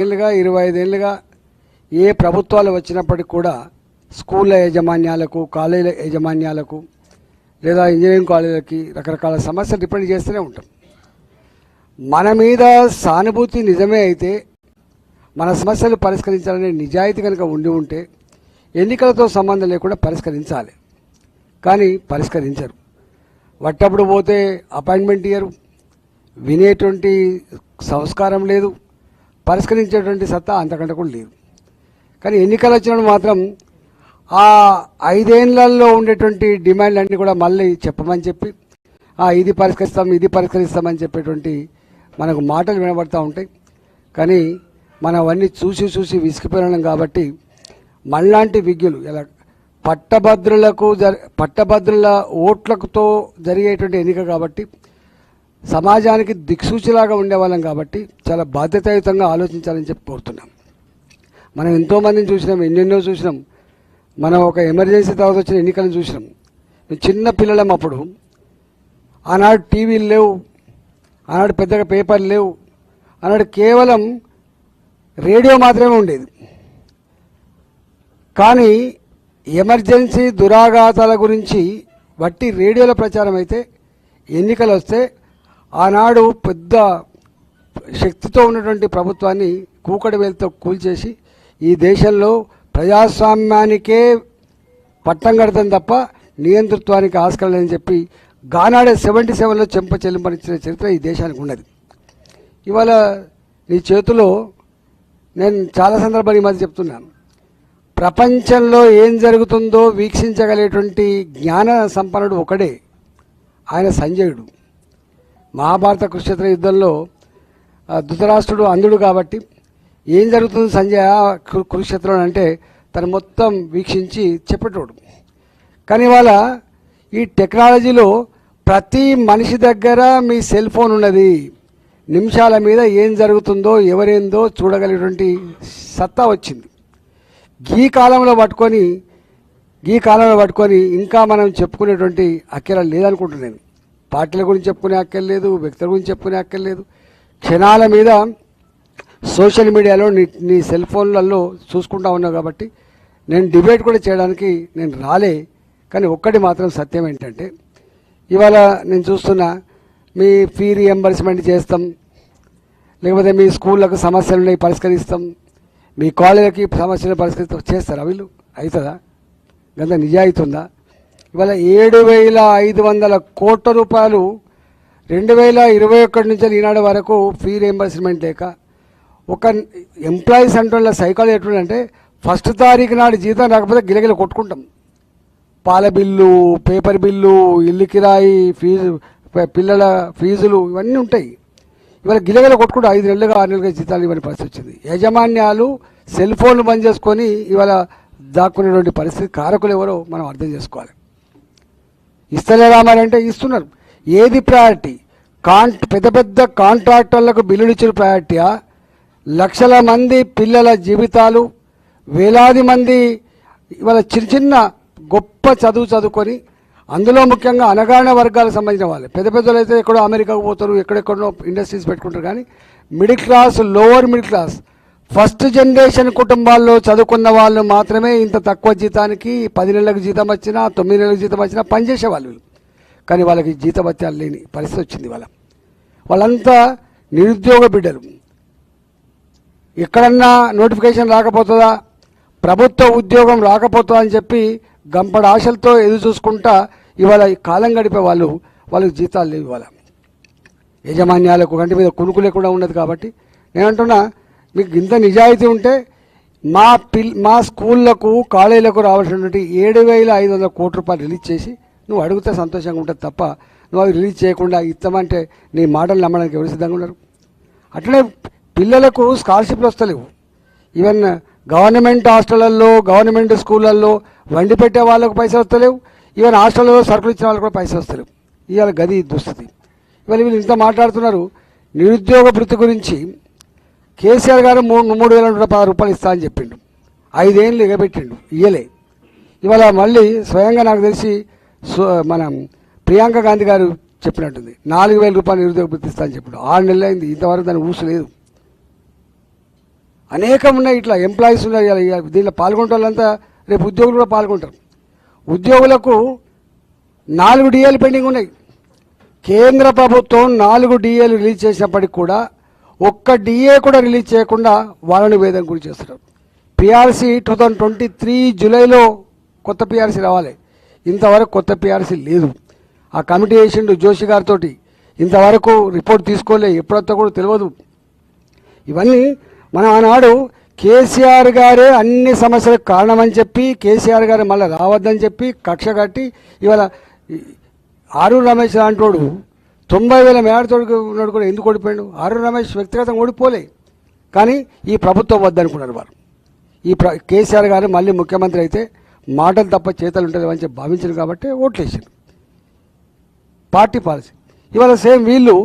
ఏళ్ళుగా ఇరవై ఐదేళ్ళుగా ఏ ప్రభుత్వాలు వచ్చినప్పటికి కూడా స్కూళ్ళ యాజమాన్యాలకు కాలేజీల యాజమాన్యాలకు లేదా ఇంజనీరింగ్ కాలేజీలకి రకరకాల సమస్యలు డిపెండ్ చేస్తూనే ఉంటాం. మన మీద సానుభూతి నిజమే అయితే మన సమస్యలు పరిష్కరించాలనే నిజాయితీ కనుక ఉండి ఉంటే ఎన్నికలతో సంబంధం లేకుండా పరిష్కరించాలి. కానీ పరిష్కరించరు. వట్టప్పుడు పోతే అపాయింట్మెంట్ ఇయ్యరు. వినేటువంటి సంస్కారం లేదు. పరిష్కరించేటువంటి సత్తా అంతకంటే కూడా లేదు. కానీ ఎన్నికలు వచ్చినప్పుడు మాత్రం ఆ ఐదేళ్ళలో ఉండేటువంటి డిమాండ్లు అన్నీ కూడా మళ్ళీ చెప్పమని చెప్పి "ఆ, ఇది పరిష్కరిస్తాం ఇది పరిష్కరిస్తామని చెప్పేటువంటి మనకు మాటలు వినబడతా ఉంటాయి. కానీ మనం అవన్నీ చూసి చూసి విసిగిపోయినాం కాబట్టి మనలాంటి విజ్ఞులు ఇలా పట్టభద్రులకు జరి పట్టభద్రుల ఓట్లతో జరిగేటువంటి ఎన్నిక కాబట్టి సమాజానికి దిక్సూచిలాగా ఉండేవాళ్ళం కాబట్టి చాలా బాధ్యతాయుతంగా ఆలోచించాలని చెప్పి కోరుతున్నాం. మనం ఎంతోమందిని చూసినాం ఎన్నెన్నో చూసినాం. మనం ఒక ఎమర్జెన్సీ తర్వాత వచ్చిన ఎన్నికలను చూసినాం. చిన్న పిల్లలం అప్పుడు. ఆనాడు టీవీలు లేవు ఆనాడు పెద్దగా పేపర్లు లేవు ఆనాడు కేవలం రేడియో మాత్రమే ఉండేది. కానీ ఎమర్జెన్సీ దురాఘాతాల గురించి వట్టి రేడియోల ప్రచారం అయితే ఎన్నికలు వస్తే ఆనాడు పెద్ద శక్తితో ఉన్నటువంటి ప్రభుత్వాన్ని కూకడి వేలతో కూల్చేసి ఈ దేశంలో ప్రజాస్వామ్యానికే పట్టం కడతాం తప్ప నియంతృత్వానికి ఆస్కారం లేదని చెప్పి గానాడే సెవెంటీ సెవెన్లో చెంప చెల్లింపనిచ్చిన చరిత్ర ఈ దేశానికి ఉన్నది. ఇవాళ నీ చేతిలో నేను చాలా సందర్భాలు ఈ మధ్య చెప్తున్నాను. ప్రపంచంలో ఏం జరుగుతుందో వీక్షించగలేటువంటి జ్ఞాన సంపన్నుడు ఒకడే ఆయన సంజయుడు. మహాభారత కురుక్షేత్ర యుద్ధంలో ధృతరాష్ట్రుడు అంధుడు కాబట్టి ఏం జరుగుతుంది సంజయ కు- అంటే తను మొత్తం వీక్షించి చెప్పేటోడు. కానీ ఇవాళ ఈ టెక్నాలజీలో ప్రతి మనిషి దగ్గర మీ సెల్ ఫోన్ ఉన్నది. నిమిషాల మీద ఏం జరుగుతుందో ఎవరేందో చూడగలిగినటువంటి సత్తా వచ్చింది. ఈ కాలంలో పట్టుకొని ఈ కాలంలో పట్టుకొని ఇంకా మనం చెప్పుకునేటువంటి అఖిల లేదనుకుంటున్నాను పార్టీల గురించి చెప్పుకునే అక్కర్లేదు వ్యక్తుల గురించి చెప్పుకునే అక్కర్లేదు. క్షణాల మీద సోషల్ మీడియాలో నీ నీ సెల్ ఫోన్లలో చూసుకుంటా ఉన్నావు కాబట్టి నేను డిబేట్ కూడా చేయడానికి నేను రాలే కానీ ఒక్కటి మాత్రం సత్యం ఏంటంటే ఇవాళ నేను చూస్తున్నా మీ ఫీ రియంబర్స్మెంట్ చేస్తాం లేకపోతే మీ స్కూళ్ళకు సమస్యలు ఉన్నాయి పరిష్కరిస్తాం మీ కాలేజీలకి సమస్యలు పరిష్కరిస్తాం చేస్తారా వీళ్ళు? అవుతుందా? గంత నిజాయితీ ఉందా? ఇవాళ ఏడు వేల ఐదు వందల కోట్ల రూపాయలు రెండు వేల ఇరవై ఒకటి నుంచి ఈనాడు వరకు ఫీ రియంబర్స్మెంట్ లేక ఒక ఎంప్లాయీస్ అంటే సైకాలజీ ఎట్లుందంటే ఫస్ట్ తారీఖు నాడు జీతం రాకపోతే గిలగిల కొట్టుకుంటాం. పాల బిల్లు పేపర్ బిల్లు ఇల్లు కిరాయి ఫీజు పిల్లల ఫీజులు ఇవన్నీ ఉంటాయి. ఇవాళ గిలగిల కొట్టుకుంటూ. ఐదు నెలలుగా ఆరు నెలలుగా జీతాలు ఇవ్వని పరిస్థితి వచ్చింది. యాజమాన్యాలు సెల్ ఫోన్లు బంద్ చేసుకొని ఇవాళ దాక్కునేటువంటి పరిస్థితి కారకులు ఎవరో మనం అర్థం చేసుకోవాలి. ఇస్తలేరా మరి అంటే ఇస్తున్నారు. ఏది ప్రయారిటీ కాన్ పెద్ద పెద్ద కాంట్రాక్టర్లకు బిల్లులు ఇచ్చిన ప్రయారిటీయా లక్షల మంది పిల్లల జీవితాలు వేలాది మంది ఇవాళ చిన్న చిన్న గొప్ప చదువు చదువుకొని అందులో ముఖ్యంగా అనగాహన వర్గాలకు సంబంధించిన వాళ్ళు. పెద్ద పెద్దలు అయితే ఎక్కడో అమెరికాకు పోతారు ఎక్కడెక్కడో ఇండస్ట్రీస్ పెట్టుకుంటారు కానీ middle class lower middle class first generation కుటుంబాల్లో చదువుకున్న వాళ్ళు మాత్రమే ఇంత తక్కువ జీతానికి పది నెలలకు జీతం వచ్చినా తొమ్మిది నెలలకు జీతం వచ్చినా పనిచేసే వాళ్ళు కానీ వాళ్ళకి జీతభత్యాలు లేని పరిస్థితి వచ్చింది వాళ్ళ వాళ్ళంతా నిరుద్యోగ బిడ్డలు. ఎక్కడన్నా నోటిఫికేషన్ రాకపోతుందా? ప్రభుత్వ ఉద్యోగం రాకపోతుందా అని చెప్పి గంపడ ఆశలతో ఎదురు చూసుకుంటా ఇవాళ ఈ కాలం గడిపే వాళ్ళు వాళ్ళకి జీతాలు లేవు ఇవాళ. యజమాన్యాలకు కంటి మీద కునుకు లేకుండా ఉన్నది కాబట్టి నేను అంటున్నా మీకు ఇంత నిజాయితీ ఉంటే మా పిల్ మా స్కూళ్ళకు కాలేజీలకు రావాల్సినటువంటి ఏడు వేల ఐదు వందల కోట్ల రూపాయలు రిలీజ్ చేసి నువ్వు అడిగితే సంతోషంగా ఉంటుంది తప్ప నువ్వు అవి రిలీజ్ చేయకుండా ఇస్తామంటే నీ మాటలు నమ్మడానికి ఎవరు సిద్ధంగా ఉన్నారు? అట్లనే పిల్లలకు స్కాలర్షిప్లు వస్తలేవు. ఈవెన్ గవర్నమెంట్ హాస్టళ్ళలో గవర్నమెంట్ స్కూళ్ళల్లో వండి పెట్టే వాళ్ళకు పైసలు వస్తలేవు. ఈవెన్ హాస్టల్లో సరుకులు ఇచ్చిన వాళ్ళకి కూడా పైసలు వస్తలేవు. ఇవాళ గది దుస్థితి. ఇవాళ వీళ్ళు ఇంత మాట్లాడుతున్నారు. నిరుద్యోగ వృత్తి గురించి కేసీఆర్ గారు మూడు మూడు వేల నూట పదహారు రూపాయలు ఇస్తా అని చెప్పిండు. ఐదేళ్ళు ఎగబెట్టిండు. ఇయ్యలే. ఇవాళ మళ్ళీ స్వయంగా నాకు తెలిసి మన ప్రియాంక గాంధీ గారు చెప్పినట్టుంది. నాలుగు వేల రూపాయలు నిరుద్యోగ వృత్తి అని చెప్పిండు. ఆరు నెలలు అయింది. ఇంతవరకు దాని ఊసు లేదు. అనేకం ఉన్నాయి ఇట్లా. ఎంప్లాయీస్ ఉన్నాయి దీనిలో పాల్గొనే వాళ్ళంతా రేపు ఉద్యోగులు కూడా పాల్గొంటారు. ఉద్యోగులకు నాలుగు డిఏలు పెండింగ్ ఉన్నాయి. కేంద్ర ప్రభుత్వం నాలుగు డిఏలు రిలీజ్ చేసినప్పటికి కూడా ఒక్క డిఏ కూడా రిలీజ్ చేయకుండా వాళ్ళని వేదన గురి చేస్తున్నారు. PRC two thousand twenty three జూలైలో కొత్త పిఆర్సీ రావాలి. ఇంతవరకు కొత్త పిఆర్సీ లేదు. ఆ కమిటీ వేసిండు జోషి గారితో ఇంతవరకు రిపోర్ట్ తీసుకోలే ఎప్పుడొస్తా కూడా తెలియదు ఇవన్నీ మనం ఆనాడు కేసీఆర్ గారే అన్ని సమస్యలకు కారణమని చెప్పి కేసీఆర్ గారు మళ్ళీ రావద్దని చెప్పి కక్ష కట్టి ఇవాళ ఆరు రమేష్ లాంటోడు తొంభై వేల మేడతోడు ఉన్నాడు కూడా ఎందుకు ఓడిపోయాడు? ఆరు రమేష్ వ్యక్తిగతంగా ఓడిపోలే. కానీ ఈ ప్రభుత్వం వద్దనుకున్నారు వారు. ఈ ప్ర కేసీఆర్ గారు మళ్ళీ ముఖ్యమంత్రి అయితే మాటలు తప్ప చేతలు ఉంటుంది అని చెప్పి భావించారు కాబట్టి ఓట్లేసారు పార్టీ పాలసీ. ఇవాళ సేమ్ వీళ్ళు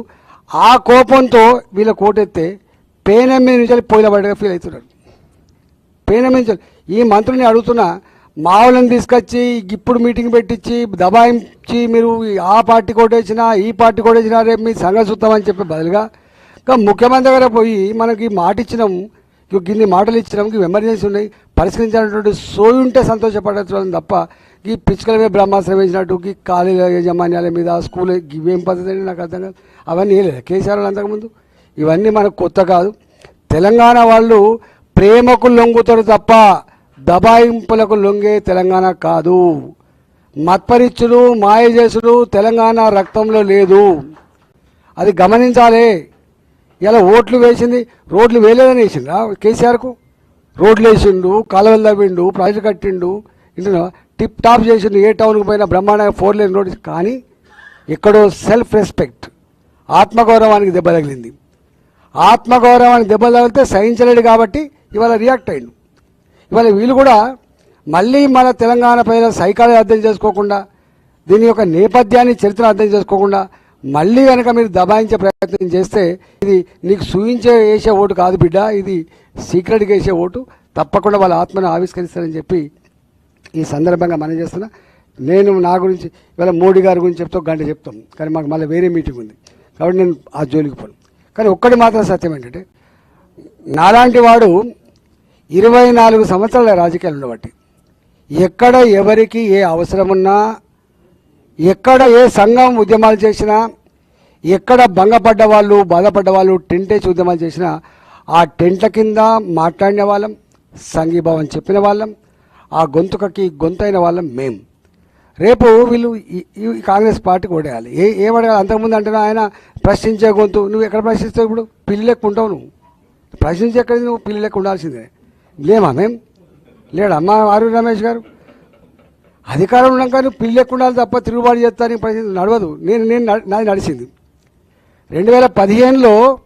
ఆ కోపంతో వీళ్ళ కోటెత్తే పేనం నుంచి పోయిన పడ్డగా ఫీల్ అవుతున్నారు. పేనం నుంచి. ఈ మంత్రిని అడుగుతున్నా మావులను తీసుకొచ్చి ఇప్పుడు మీటింగ్ పెట్టించి దబాయించి మీరు ఆ పార్టీ కొట్టేసినా ఈ పార్టీ కొట్టేసినా రేపు మీ సంగతి చూద్దామని చెప్పే బదులుగా ఇంకా ముఖ్యమంత్రి దగ్గర పోయి మనకి మాట ఇచ్చినాం గిన్ని మాటలు ఇచ్చినాం ఇవి ఎమర్జెన్సీ ఉన్నాయి పరిష్కరించినటువంటి సోయి ఉంటే సంతోషపడచ్చు తప్ప ఈ పిచ్చుకల మీద బ్రహ్మాస్త్రం వేసినట్టు ఈ కాలేజీ యాజమాన్యాల మీద స్కూల్ ఇవేం పద్ధతి అని నాకు అర్థం కాదు. అవన్నీ లేదు. కేసీఆర్ వాళ్ళు అంతకుముందు ఇవన్నీ మనకు కొత్త కాదు. తెలంగాణ వాళ్ళు ప్రేమకు లొంగుతారు తప్ప దబాయింపులకు లొంగే తెలంగాణ కాదు. మత్పరిచ్చులు మాయ చేసుడు తెలంగాణ రక్తంలో లేదు. అది గమనించాలి. ఇలా ఓట్లు వేసింది రోడ్లు వేయలేదని వేసిండ్రా కేసీఆర్కు? రోడ్లు వేసిండు కాలువలు తవ్విండు ప్రాజెక్టు కట్టిండు ఇంటున్నా టిప్ టాప్ చేసిండు ఏ టౌన్కి పోయినా బ్రహ్మాండంగా ఫోర్ లేన్ రోడ్ కానీ ఎక్కడో సెల్ఫ్ రెస్పెక్ట్ ఆత్మగౌరవానికి దెబ్బ తగిలింది. ఆత్మగౌరవానికి దెబ్బ తగిలితే సహించలేడు కాబట్టి ఇవాళ రియాక్ట్ అయ్యిండు ఇవాళ వీళ్ళు కూడా మళ్ళీ మన తెలంగాణ ప్రజల సైకాలజీ అర్థం చేసుకోకుండా దీని యొక్క నేపథ్యాన్ని చరిత్ర అర్థం చేసుకోకుండా మళ్ళీ కనుక మీరు దబాయించే ప్రయత్నం చేస్తే ఇది నీకు సూయించే వేసే ఓటు కాదు బిడ్డ ఇది సీక్రెట్గా వేసే ఓటు. తప్పకుండా వాళ్ళ ఆత్మను ఆవిష్కరిస్తారని చెప్పి ఈ సందర్భంగా మనం చేస్తున్నా. నేను నా గురించి ఇవాళ మోడీ గారి గురించి చెప్తా గంట చెప్తాం. కానీ మాకు మళ్ళీ వేరే మీటింగ్ ఉంది. కాబట్టి నేను ఆ జోలికి పోను. కానీ ఒక్కటి మాత్రం సత్యం ఏంటంటే నాలాంటి వాడు ఇరవై నాలుగు సంవత్సరాల రాజకీయాలు ఉండబట్టి ఎక్కడ ఎవరికి ఏ అవసరం ఉన్నా ఎక్కడ ఏ సంఘం ఉద్యమాలు చేసినా ఎక్కడ భంగపడ్డ వాళ్ళు బాధపడ్డ వాళ్ళు టెంటేసి ఉద్యమాలు చేసినా ఆ టెంట్ల కింద మాట్లాడిన వాళ్ళం సంఘీభావం చెప్పిన వాళ్ళం ఆ గొంతుకకి గొంతైన వాళ్ళం మేం. రేపు వీళ్ళు ఈ- కాంగ్రెస్ పార్టీకి ఓడేయాలి. ఏ ఏమడగాలి అంతకుముందు అంటే ఆయన ప్రశ్నించే గొంతు. నువ్వు ఎక్కడ ప్రశ్నిస్తావు ఇప్పుడు? పిల్లి లెక్క ఉంటావు నువ్వు. ప్రశ్నించే ఎక్కడ నువ్వు? పిల్లి లెక్క ఉండాల్సిందే. లేమా మేం? లేడా? అమ్మా ఆరు రమేష్ గారు? అధికారం ఉన్నాక నువ్వు పిల్లి ఉండాలి తప్ప తిరుగుబాటు చేస్తానికి పరిస్థితి నడవదు. నేను నేను నాది నడిచింది. రెండు వేల పదిహేనులో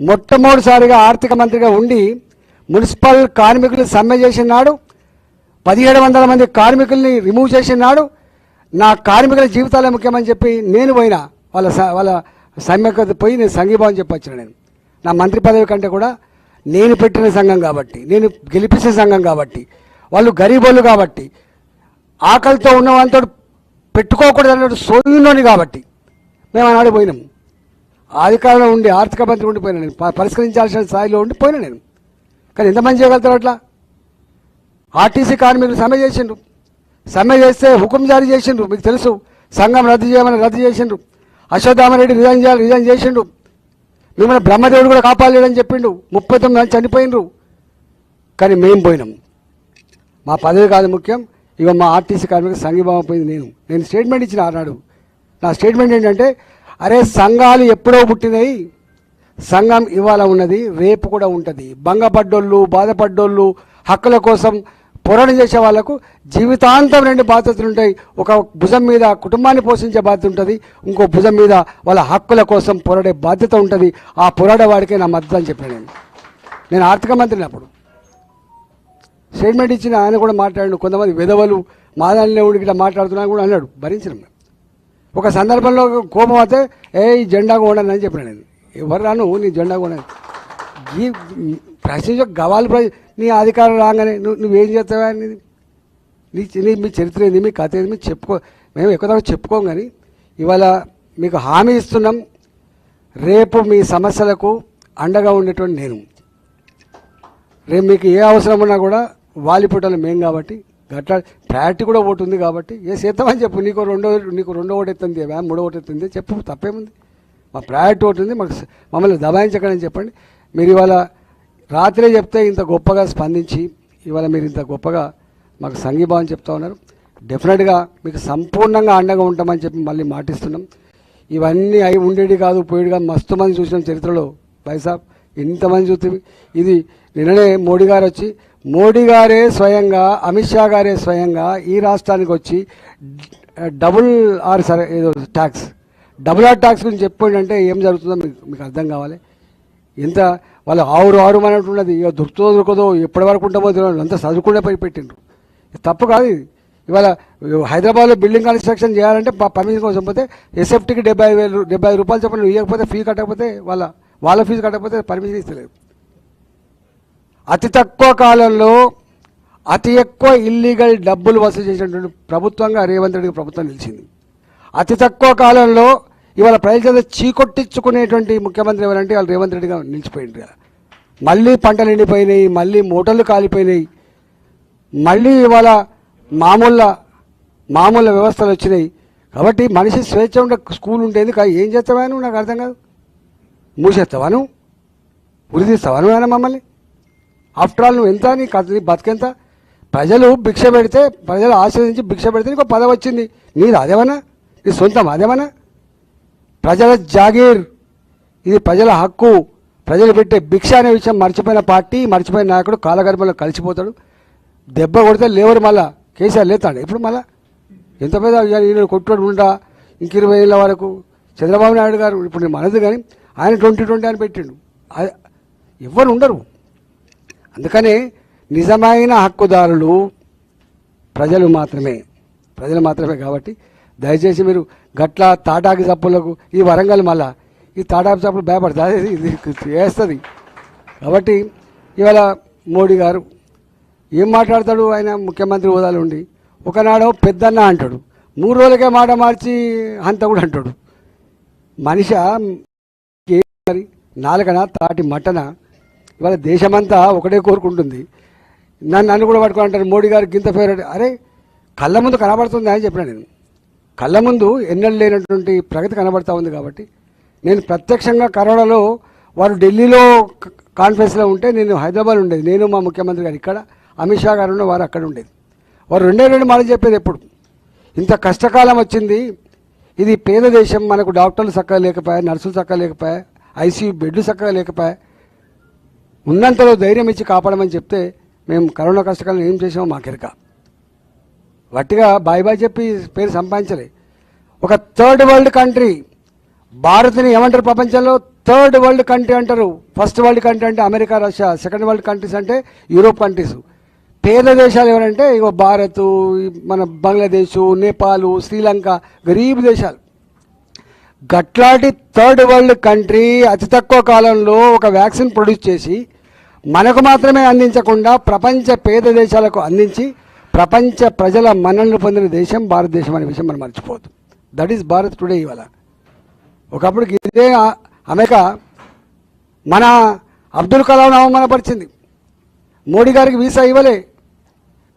మొట్టమొదటిసారిగా ఆర్థిక మంత్రిగా ఉండి మున్సిపల్ కార్మికులు సమ్మె చేసిన నాడు పదిహేడు వందల మంది కార్మికుల్ని రిమూవ్ చేసిన నాడు నా కార్మికుల జీవితాలే ముఖ్యమని చెప్పి నేను పోయినా. వాళ్ళ స- వాళ్ళ సమ్మెకు పోయి నేను సంఘీభావం చెప్పొచ్చిన నేను. నా మంత్రి పదవి కంటే కూడా నేను పెట్టిన సంఘం కాబట్టి నేను గెలిపించిన సంఘం కాబట్టి వాళ్ళు గరీబోళ్ళు కాబట్టి ఆకలితో ఉన్న వాళ్ళతో పెట్టుకోకూడదు అన్నట్టు సోయున్నోని కాబట్టి మేము ఆనాడు పోయినాం అధికారంలో ఉండి ఆర్థిక మంత్రి ఉండిపోయినా నేను పరిష్కరించాల్సిన స్థాయిలో ఉండి పోయినా నేను. కానీ ఎంతమంది చేయగలుగుతారు అట్లా? ఆర్టీసీ కార్మికులు సమ్మె చేసిండ్రు. సమ్మె చేస్తే హుకుం జారీ చేసిండ్రు మీకు తెలుసు. సంఘం రద్దు చేయమని రద్దు చేసిండ్రు. అశ్వత్థామరెడ్డి రిజైన్ చేయాలి రిజైన్ చేసిండు మిమ్మల్ని బ్రహ్మదేవుడు కూడా కాపాడలేడని చెప్పిండు. ముప్పై తొమ్మిది మంది చనిపోయిండ్రు. కానీ మేము పోయినాం. మా పదవి కాదు ముఖ్యం. ఇక మా ఆర్టీసీ కార్మికులు సంఘీభావం పోయింది నేను. నేను స్టేట్మెంట్ ఇచ్చిన ఆనాడు. నా స్టేట్మెంట్ ఏంటంటే అరే సంఘాలు ఎప్పుడో పుట్టినాయి. సంఘం ఇవాళ ఉన్నది రేపు కూడా ఉంటుంది. భంగపడ్డోళ్ళు బాధపడ్డోళ్ళు హక్కుల కోసం పోరాటం చేసే వాళ్ళకు జీవితాంతం రెండు బాధ్యతలు ఉంటాయి. ఒక భుజం మీద కుటుంబాన్ని పోషించే బాధ్యత ఉంటుంది. ఇంకో భుజం మీద వాళ్ళ హక్కుల కోసం పోరాడే బాధ్యత ఉంటుంది. ఆ పోరాడే వాడికే నా మద్దతు అని చెప్పాను నేను. నేను ఆర్థిక మంత్రిని అప్పుడు. స్టేట్మెంట్ ఇచ్చిన ఆయన కూడా మాట్లాడాడు కొంతమంది విధవలు మాదానిలో ఉండి ఇట్లా మాట్లాడుతున్నాను కూడా అన్నాడు. భరించిన ఒక సందర్భంలో కోపం అయితే ఏ జెండా కొనని అని చెప్పిన నేను. ఎవరు రాను? నీ జెండా కొనని ప్రశ్నించ గవాలు ప్ర నీ అధికారం రాగానే నువ్వు నువ్వేం చేస్తావా అనేది? నీ నీ మీ చరిత్ర ఏంది? మీ కథ ఏంది? మీ చెప్పుకో మేము ఎక్కువ చెప్పుకోం కానీ ఇవాళ మీకు హామీ ఇస్తున్నాం. రేపు మీ సమస్యలకు అండగా ఉండేటువంటి నేను. రేపు మీకు ఏ అవసరం ఉన్నా కూడా వాలిపుటలు మేం కాబట్టి గట్లా ప్రయారిటీ కూడా ఓటు ఉంది కాబట్టి ఏ చేద్దామని చెప్పు నీకు రెండో నీకు రెండో ఓటు ఎత్తుంది మ్యామ్ మూడో ఓటు ఎత్తుంది చెప్పు తప్పేముంది? మా ప్రయారిటీ ఒకటి ఉంది మాకు మమ్మల్ని దబాయించకండి చెప్పండి. మీరు ఇవాళ రాత్రే చెప్తే ఇంత గొప్పగా స్పందించి ఇవాళ మీరు ఇంత గొప్పగా మాకు సంఘీభావం చెప్తా ఉన్నారు. డెఫినెట్గా మీకు సంపూర్ణంగా అండగా ఉంటామని చెప్పి మళ్ళీ మాటిస్తున్నాం. ఇవన్నీ అయి ఉండేది కాదు పోయేది కాదు మస్తు మంది చూసిన చరిత్రలో. బైసాబ్ ఇంతమంది చూస్తే ఇది నిన్ననే మోడీ గారు వచ్చి మోడీ గారే స్వయంగా అమిత్ షా గారే స్వయంగా ఈ రాష్ట్రానికి వచ్చి డబుల్ ఆర్ సరే ఏదో ట్యాక్స్. డబుల్ ఆర్ ట్యాక్స్ గురించి చెప్పండి అంటే ఏం జరుగుతుందో మీకు మీకు అర్థం కావాలి. ఎంత వాళ్ళు ఆరు ఆరు అన్నట్టున్నది ఇక దొరుకుతుందో దొరకదో ఎప్పటి వరకు ఉంటామో తెలియదు. అంతా చదువుకునే పై పెట్టిండ్రు. తప్పు కాదు ఇది. ఇవాళ హైదరాబాద్లో బిల్డింగ్ కన్స్ట్రక్షన్ చేయాలంటే పర్మిషన్ కోసం పోతే ఎస్ఎఫ్టీకి డెబ్బై వేలు డెబ్బై ఐదు రూపాయలు చెప్పండి. ఇవ్వకపోతే ఫీ కట్టకపోతే వాళ్ళ వాళ్ళ ఫీజు కట్టకపోతే పర్మిషన్ ఇస్తలేదు. అతి తక్కువ కాలంలో అతి ఎక్కువ ఇల్లీగల్ డబ్బులు వసూలు చేసినటువంటి ప్రభుత్వంగా రేవంత్ రెడ్డి ప్రభుత్వం నిలిచింది. అతి తక్కువ కాలంలో ఇవాళ ప్రజల చేత చీకొట్టించుకునేటువంటి ముఖ్యమంత్రి ఎవరంటే వాళ్ళు రేవంత్ రెడ్డిగా నిలిచిపోయింది కదా మళ్ళీ పంటలు ఎండిపోయినాయి మళ్ళీ మూటలు కాలిపోయినాయి. మళ్ళీ ఇవాళ మామూలు మామూలు వ్యవస్థలు వచ్చినాయి. కాబట్టి మనిషి స్వేచ్ఛ ఉండే స్కూల్ ఉండేది కానీ ఏం చేస్తావా నువ్వు? నాకు అర్థం కాదు. మూసేస్తావా నువ్వు ఉరిదీస్తావా నువ్వు ఆయన మమ్మల్ని? ఆఫ్టర్ ఆల్ నువ్వు ఎంత? నీ కథ నీ బతికెంత? ప్రజలు భిక్ష పెడితే ప్రజలు ఆశ్రయించి భిక్ష పెడితే నీకు పదవి వచ్చింది. నీది అదేమన్నా? నీ సొంతం అదేమన్నా? ప్రజల జాగీర్. ఇది ప్రజల హక్కు. ప్రజలు పెట్టే భిక్ష అనే విషయం మర్చిపోయిన పార్టీ మర్చిపోయిన నాయకుడు కాలగర్భంలో కలిసిపోతాడు. దెబ్బ కొడితే లేవరు మళ్ళా. కేసీఆర్ లేతాడు. ఇప్పుడు మళ్ళా ఎంత పెద్ద ఇవాళ ఈయన కొట్టుడు ఉండా ఇంక ఇరవై ఏళ్ళ వరకు చంద్రబాబు నాయుడు గారు ఇప్పుడు నేను మనది కానీ ఆయన ట్వంటీ ట్వంటీ అని పెట్టిండు. ఆ- ఎవ్వరు ఉండరు. అందుకనే నిజమైన హక్కుదారులు ప్రజలు మాత్రమే. ప్రజలు మాత్రమే కాబట్టి దయచేసి మీరు గట్ల తాటాకి చప్పులకు ఈ వరంగల్ మళ్ళా. ఈ తాటాకి చప్పులు భయపడతా? ఇది వేస్తుంది కాబట్టి ఇవాళ మోడీ గారు ఏం మాట్లాడతాడు? ఆయన ముఖ్యమంత్రి హోదాలో ఉండి. ఒకనాడో పెద్దన్న అంటాడు. మూడు రోజులకే మాట మార్చి అంత కూడా అంటాడు. మనిషి మరి నాలుగన తాటి మటన ఇవాళ దేశమంతా ఒకటే కోరుకుంటుంది. నన్ను నన్ను కూడా పట్టుకుని అంటారు మోడీ గారికి గింత ఫేవరెట్. అరే కళ్ళ ముందు కనబడుతుంది అని చెప్పిన నేను. కళ్ళ ముందు ఎన్నడూ లేనటువంటి ప్రగతి కనబడతా ఉంది కాబట్టి నేను ప్రత్యక్షంగా కరోనాలో వారు ఢిల్లీలో కాన్ఫరెన్స్లో ఉంటే నేను హైదరాబాద్ ఉండేది. నేను మా ముఖ్యమంత్రి గారు ఇక్కడ అమిత్ షా గారు వారు అక్కడ ఉండేది. వారు రెండే రెండు మాటలు చెప్పేది ఎప్పుడు? ఇంత కష్టకాలం వచ్చింది. ఇది పేద దేశం మనకు డాక్టర్లు చక్కగా లేకపోయా నర్సులు చక్కగా లేకపోయా ఐసీయూ బెడ్లు చక్కగా లేకపోయా ఉన్నంతలో ధైర్యం ఇచ్చి కాపాడమని చెప్తే మేము కరోనా కష్టకాలం ఏం చేసామో మాకెరక. వట్టిగా బాయ్ బాయ్ చెప్పి పేరు సంపాదించలే. ఒక థర్డ్ వరల్డ్ కంట్రీ భారత్ని ఏమంటారు ప్రపంచంలో? థర్డ్ వరల్డ్ కంట్రీ అంటారు. ఫస్ట్ వరల్డ్ కంట్రీ అంటే America Russia. Second world countries అంటే యూరోప్ కంట్రీస్. పేద దేశాలు ఎవరంటే ఇగో భారత్ మన బంగ్లాదేశ్ నేపాల్ శ్రీలంక గరీబ్ దేశాలు. గట్లాంటి థర్డ్ వరల్డ్ కంట్రీ అతి తక్కువ కాలంలో ఒక వ్యాక్సిన్ ప్రొడ్యూస్ చేసి మనకు మాత్రమే అందించకుండా ప్రపంచ పేద దేశాలకు అందించి ప్రపంచ ప్రజల మన్ననలు పొందిన దేశం భారతదేశం అనే విషయం మనం మర్చిపోవద్దు. దట్ ఈస్ భారత్ టుడే ఇవాళ. ఒకప్పుడు ఇదే అమెరికా మన అబ్దుల్ కలాం అవమానపరిచింది. మోడీ గారికి వీసా ఇవ్వలే.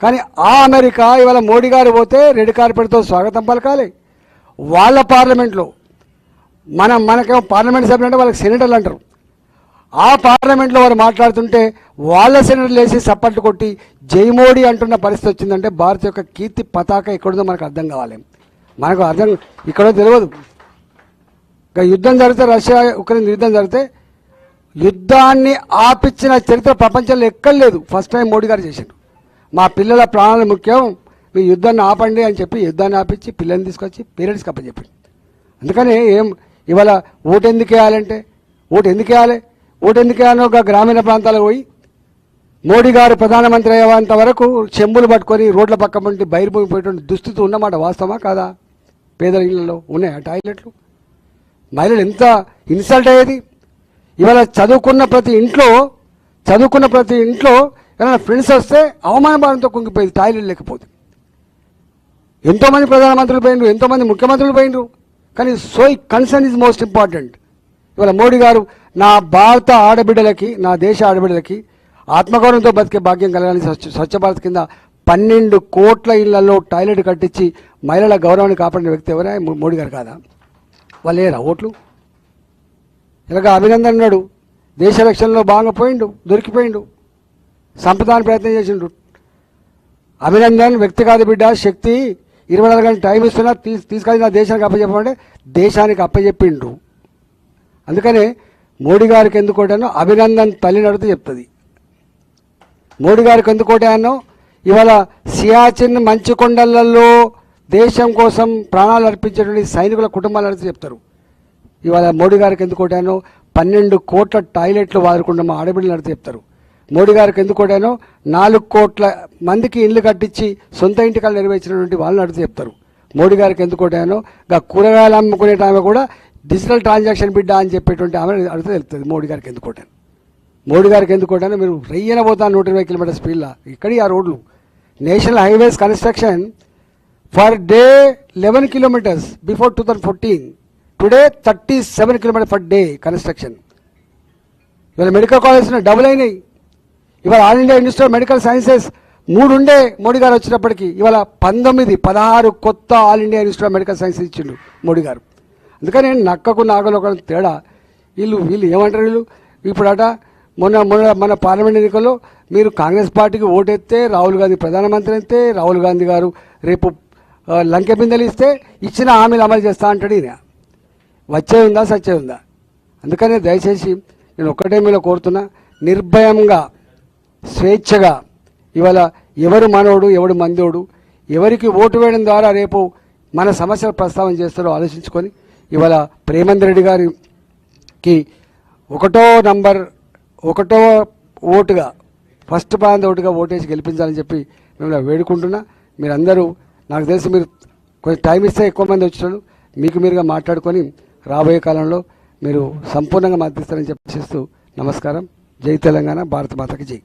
కానీ ఆ అమెరికా ఇవాళ మోడీ గారు పోతే రెడ్ కార్పెట్తో స్వాగతం పలకాలి. వాళ్ళ పార్లమెంట్లో మనం మనకేమో పార్లమెంట్ సభ్యులు అంటే వాళ్ళకి సెనేటర్లు అంటారు. ఆ పార్లమెంట్లో వారు మాట్లాడుతుంటే వాళ్ళ సెనేటర్లు వేసి సప్పట్లు కొట్టి జైమోడీ అంటున్న పరిస్థితి వచ్చిందంటే భారత్ యొక్క కీర్తి పతాక ఎక్కడుందో మనకు అర్థం కావాలి. మనకు అర్థం ఇక్కడో తెలియదు. యుద్ధం జరిగితే రష్యా ఉక్రెయిన్ యుద్ధం జరిగితే యుద్ధాన్ని ఆపించిన చరిత్ర ప్రపంచంలో ఎక్కడ లేదు. ఫస్ట్ టైం మోడీ గారు చేశారు మా పిల్లల ప్రాణాలు ముఖ్యం. మీ యుద్ధాన్ని ఆపండి అని చెప్పి యుద్ధాన్ని ఆపించి పిల్లల్ని తీసుకొచ్చి పేరెంట్స్కి అప్పచెప్పింది అందుకని ఏం ఇవాళ ఓటు ఎందుకు వేయాలంటే? ఓటు ఎందుకు వేయాలి? ఓటు ఒక గ్రామీణ ప్రాంతాలకు పోయి మోడీ గారు ప్రధానమంత్రి అయ్యేంత వరకు చెంబులు పట్టుకొని రోడ్ల పక్క పంటి బయలుపోయి పోయేటువంటి దుస్థితి ఉన్నమాట వాస్తవమా కాదా? పేదల ఇళ్ళలో ఉన్నాయా టాయిలెట్లు? మహిళలు ఎంత ఇన్సల్ట్ అయ్యేది? ఇవాళ చదువుకున్న ప్రతి ఇంట్లో చదువుకున్న ప్రతి ఇంట్లో ఏమైనా ఫ్రెండ్స్ వస్తే అవమాన భారంతో కుంగిపోయేది టాయిలెట్ లేకపోతే. ఎంతోమంది ప్రధానమంత్రులు పోయినరు ఎంతోమంది ముఖ్యమంత్రులు పోయినరు కానీ so concern is most important ఇవాళ మోడీ గారు నా భారత ఆడబిడ్డలకి నా దేశ ఆడబిడ్డలకి ఆత్మగౌరవంతో బతికే భాగ్యం కలగాలని స్వచ్ఛ భారత్ కింద పన్నెండు కోట్ల ఇళ్ళలో టాయిలెట్ కట్టించి మహిళల గౌరవాన్ని కాపాడిన వ్యక్తి ఎవరే మోడీ గారు కాదా? వాళ్ళు లేరా ఓట్లు? ఇలాగ అభినందన్ ఉన్నాడు దేశ రక్షణలో బాగా పోయిండు దొరికిపోయిండు సంపదాన్ని ప్రయత్నం చేసిండు. అభినందన్ వ్యక్తి కాదు బిడ్డ శక్తి ఇరవై నాలుగు గంటల టైం ఇస్తున్నా తీసు తీసుకెళ్ళి నా దేశానికి అప్పచెప్పమంటే దేశానికి అప్పచెప్పిండు. అందుకనే మోడీ గారికి ఎందుకోటానో అభినందన్ తల్లిని అడిగితే చెప్తుంది. మోడీ గారికి ఎందుకోటానో ఇవాళ సియాచిన్ మంచు కొండలలో దేశం కోసం ప్రాణాలు అర్పించేటువంటి సైనికుల కుటుంబాలు అడిగితే చెప్తారు. ఇవాళ మోడీ గారికి ఎందుకోటానో పన్నెండు కోట్ల టాయిలెట్లు వాడుకుండా మా ఆడబిడ్డలు అడిగితే చెప్తారు. మోడీ గారికి ఎందుకోటానో నాలుగు కోట్ల మందికి ఇల్లు కట్టించి సొంత ఇంటికాలు నెరవేర్చినటువంటి వాళ్ళని అడిగితే చెప్తారు. మోడీ గారికి ఎందుకోటానో గా కూరగాయలు అమ్ముకునే ఆమె కూడా డిజిటల్ ట్రాన్సాక్షన్ బిడ్డ అని చెప్పేటువంటి ఆమె అడిగితే తెలుస్తుంది. మోడీ గారికి ఎందుకు ఓటాను మోడీ గారికి ఎందుకు మీరు రెయ్యన పోతాను నూట ఇరవై కిలోమీటర్ స్పీడ్లో. ఇక్కడి ఆ రోడ్లు. National highways construction per day eleven kilometres before two thousand fourteen. Today thirty seven kilometre per day construction. ఇవాళ మెడికల్ కాలేజెస్ డబుల్ అయినాయి. ఇవాళ all India institute of medical sciences మూడు ఉండే మోడీ గారు వచ్చినప్పటికీ ఇవాళ పంతొమ్మిది పదహారు కొత్త all India institute of medical sciences ఇచ్చిండు మోడీ గారు. అందుకని నక్కకు నాగలు ఒక తేడా. వీళ్ళు వీళ్ళు ఏమంటారు వీళ్ళు? ఇప్పుడట మొన్న మొన్న మన పార్లమెంట్ ఎన్నికల్లో మీరు కాంగ్రెస్ పార్టీకి ఓటెత్తే రాహుల్ గాంధీ ప్రధానమంత్రి అయితే రాహుల్ గాంధీ గారు రేపు లంకె బిందెలు ఇస్తే ఇచ్చిన హామీలు అమలు చేస్తా అంటాడు ఈయన. వచ్చే ఉందా సచ్చే ఉందా? అందుకనే దయచేసి నేను ఒక్కటే మీలో కోరుతున్నా నిర్భయంగా స్వేచ్ఛగా ఇవాళ ఎవరు మనోడు ఎవడు మందోడు ఎవరికి ఓటు వేయడం ద్వారా రేపు మన సమస్యలు ప్రస్తావన చేస్తారో ఆలోచించుకొని ఇవాళ ప్రేమందర్ రెడ్డి గారికి ఒకటో నంబర్ ఒకటో ఓటుగా ఫస్ట్ ప్రాంత ఓటుగా ఓటేసి గెలిపించాలని చెప్పి మిమ్మల్ని వేడుకుంటున్నా. మీరందరూ నాకు తెలిసి మీరు కొంచెం టైం ఇస్తే ఎక్కువ మంది వచ్చినారు మీకు మీరుగా మాట్లాడుకొని రాబోయే కాలంలో మీరు సంపూర్ణంగా మద్దతిస్తారని చెప్పేసిస్తూ నమస్కారం. జై తెలంగాణ భారత మాతకి జై.